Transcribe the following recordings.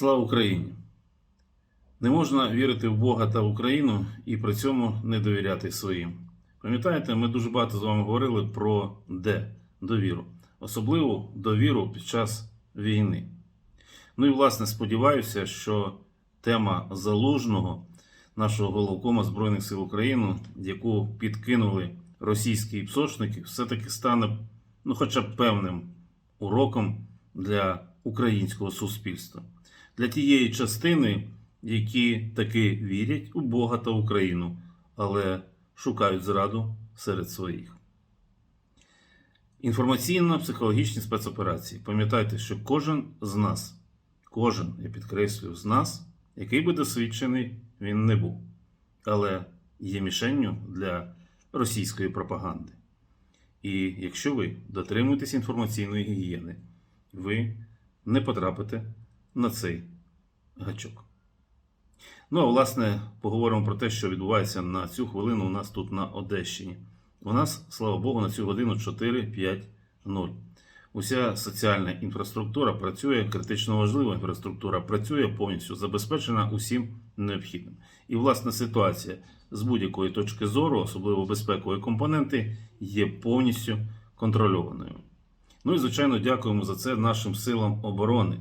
Слава Україні! Не можна вірити в Бога та Україну і при цьому не довіряти своїм. Пам'ятаєте, ми дуже багато з вами говорили про де довіру, особливо довіру під час війни. Ну і власне сподіваюся, що тема залужного нашого головкома Збройних сил України, яку підкинули російські псошники, все-таки стане ну, хоча б певним уроком для українського суспільства, для тієї частини, які таки вірять у Бога та Україну, але шукають зраду серед своїх. Інформаційно-психологічні спецоперації. Пам'ятайте, що кожен з нас, кожен, я підкреслюю, з нас, який би досвідчений він не був, але є мішенню для російської пропаганди. І якщо ви дотримуєтесь інформаційної гігієни, ви не потрапите на цей гачок. Ну, а власне, поговоримо про те, що відбувається на цю хвилину у нас тут на Одещині. У нас, слава Богу, на цю годину 4-5-0. Уся соціальна інфраструктура працює, критично важлива інфраструктура працює повністю, забезпечена усім необхідним. І, власне, ситуація з будь-якої точки зору, особливо безпекової компоненти, є повністю контрольованою. Ну і, звичайно, дякуємо за це нашим силам оборони,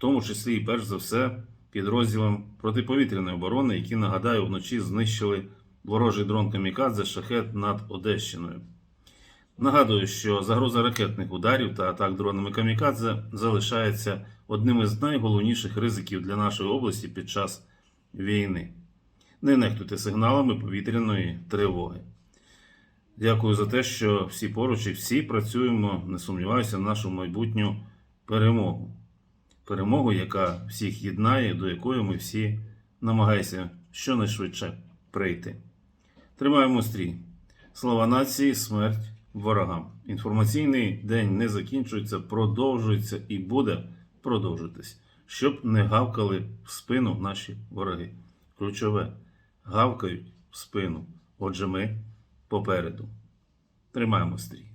тому числі і перш за все підрозділам протиповітряної оборони, які, нагадаю, вночі знищили ворожий дрон Камікадзе шахет над Одещиною. Нагадую, що загроза ракетних ударів та атак дронами Камікадзе залишається одним із найголовніших ризиків для нашої області під час війни. Не нехтуйте сигналами повітряної тривоги. Дякую за те, що всі поруч і всі працюємо, не сумніваюся, в нашу майбутню перемогу. Перемогу, яка всіх єднає, до якої ми всі намагаємося щонайшвидше прийти. Тримаємо стрій. Слава нації, смерть ворогам. Інформаційний день не закінчується, продовжується і буде продовжуватись, щоб не гавкали в спину наші вороги. Ключове гавкають в спину. Отже, ми попереду. Тримаємо стрій.